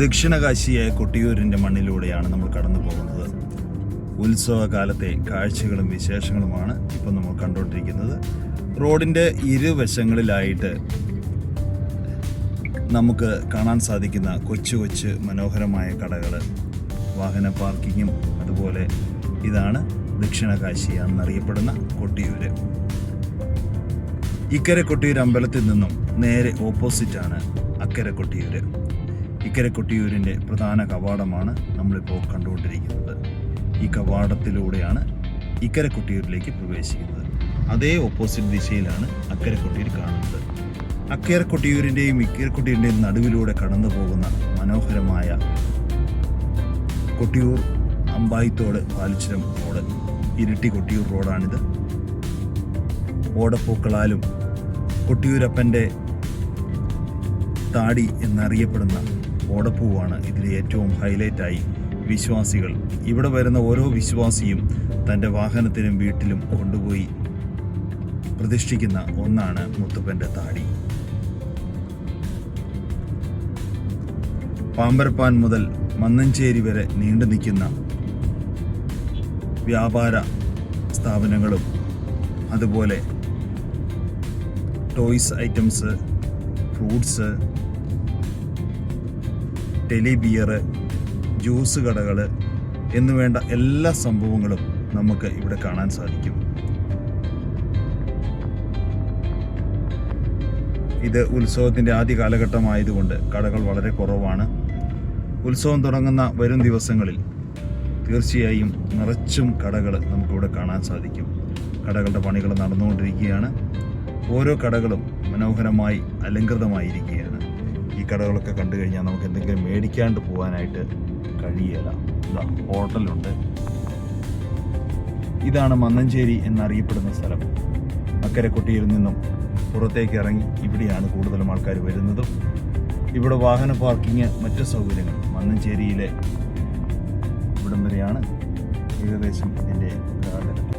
ദക്ഷിണകാശിയായ കൊട്ടിയൂരിന്റെ മണ്ണിലൂടെയാണ് നമ്മൾ കടന്നു പോകുന്നത്. ഉത്സവകാലത്തെ കാഴ്ചകളും വിശേഷങ്ങളുമാണ് ഇപ്പം നമ്മൾ കണ്ടുകൊണ്ടിരിക്കുന്നത്. റോഡിന്റെ ഇരുവശങ്ങളിലായിട്ട് നമുക്ക് കാണാൻ സാധിക്കുന്ന കൊച്ചു കൊച്ചു മനോഹരമായ കടകൾ വാഹന പാർക്കിങ്ങും അതുപോലെ ഇതാണ് ദക്ഷിണകാശി എന്നറിയപ്പെടുന്ന കൊട്ടിയൂര്. ഇക്കരെ കൊട്ടിയൂർ അമ്പലത്തിൽ നിന്നും നേരെ ഓപ്പോസിറ്റാണ് അക്കരെ കൊട്ടിയൂര്. ഇക്കരെ കൊട്ടിയൂരിന്റെ പ്രധാന കവാടമാണ് നമ്മളിപ്പോൾ കണ്ടുകൊണ്ടിരിക്കുന്നത്. ഈ കവാടത്തിലൂടെയാണ് ഇക്കര കൊട്ടിയൂരിലേക്ക് പ്രവേശിക്കുന്നത്. അതേ ഓപ്പോസിറ്റ് ദിശയിലാണ് അക്കര കൊട്ടിയൂർ കാണുന്നത്. അക്കര കൊട്ടിയൂരിന്റെയും ഇക്കര കൊട്ടിയൂരിന്റെയും നടുവിലൂടെ കടന്നു പോകുന്ന മനോഹരമായ കൊട്ടിയൂർ അമ്പായിത്തോട് പാലിച്ചുരം റോഡ് ഇരിട്ടി കൊട്ടിയൂർ റോഡാണിത്. ഓടപ്പൂക്കളാലും കൊട്ടിയൂരപ്പന്റെ താടി എന്നറിയപ്പെടുന്ന ഓടപ്പൂവാണ് ഇതിൽ ഏറ്റവും ഹൈലൈറ്റായി വിശ്വാസികൾ. ഇവിടെ വരുന്ന ഓരോ വിശ്വാസിയും തന്റെ വാഹനത്തിനും വീട്ടിലും കൊണ്ടുപോയി പ്രതിഷ്ഠിക്കുന്ന ഒന്നാണ് മുത്തപ്പന്റെ താടി. പാമ്പരപ്പാൻ മുതൽ മന്നഞ്ചേരി വരെ നീണ്ടു നിൽക്കുന്ന വ്യാപാര സ്ഥാപനങ്ങളും അതുപോലെ ടോയ്സ് ഐറ്റംസ് ഫ്രൂട്ട്സ് ടെലിബിയർ ജ്യൂസ് കടകൾ എന്നുവേണ്ട എല്ലാ സംഭവങ്ങളും നമുക്ക് ഇവിടെ കാണാൻ സാധിക്കും. ഇത് ഉത്സവത്തിന്റെ ആദ്യ കാലഘട്ടമായതുകൊണ്ട് കടകൾ വളരെ കുറവാണ്. ഉത്സവം തുടങ്ങുന്ന വരും ദിവസങ്ങളിൽ തീർച്ചയായും നിറച്ചും കടകൾ നമുക്കിവിടെ കാണാൻ സാധിക്കും. കടകളുടെ പണികൾ നടന്നുകൊണ്ടിരിക്കുകയാണ്. ഓരോ കടകളും മനോഹരമായി അലങ്കൃതമായിരിക്കുകയാണ്. ഈ കടകളൊക്കെ കണ്ടു കഴിഞ്ഞാൽ നമുക്ക് എന്തെങ്കിലും മേടിക്കാണ്ട് പോകാനായിട്ട് കഴിയില്ല ഇതാ ഹോട്ടലുണ്ട്. ഇതാണ് മന്നഞ്ചേരി എന്നറിയപ്പെടുന്ന സ്ഥലം. അക്കരെ കൊട്ടിയിൽ നിന്നും പുറത്തേക്ക് ഇറങ്ങി ഇവിടെയാണ് കൂടുതലും ആൾക്കാർ വരുന്നതും. ഇവിടെ വാഹന പാർക്കിങ് മറ്റു സൗകര്യങ്ങൾ മന്നഞ്ചേരിയിലെ ഇവിടം വരെയാണ് ഏകദേശം ഇതിന്റെ കാലഘട്ടം